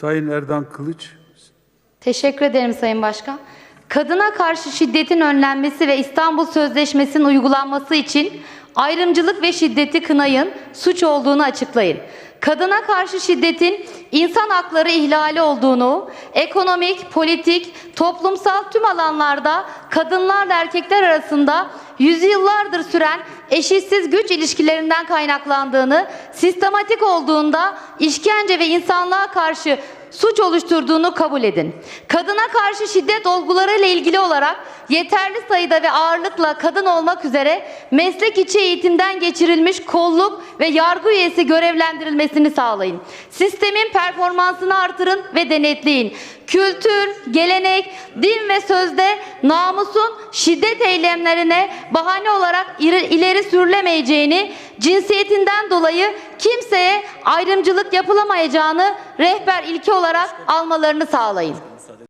Sayın Erdan Kılıç. Teşekkür ederim Sayın Başkan. Kadına karşı şiddetin önlenmesi ve İstanbul Sözleşmesi'nin uygulanması için ayrımcılık ve şiddeti kınayın, suç olduğunu açıklayın. Kadına karşı şiddetin insan hakları ihlali olduğunu, ekonomik, politik, toplumsal tüm alanlarda kadınlarla erkekler arasında yüzyıllardır süren eşitsiz güç ilişkilerinden kaynaklandığını, sistematik olduğunda işkence ve insanlığa karşı suç oluşturduğunu kabul edin. Kadına karşı şiddet olgularıyla ilgili olarak yeterli sayıda ve ağırlıkla kadın olmak üzere meslek içi eğitimden geçirilmiş kolluk ve yargı üyesi görevlendirilmesini sağlayın. Sistemin performansını artırın ve denetleyin. Kültür, gelenek, din ve sözde namusun şiddet eylemlerine bahane olarak ileri, sürülemeyeceğini, cinsiyetinden dolayı kimseye ayrımcılık yapılamayacağını rehber ilke olarak almalarını sağlayın.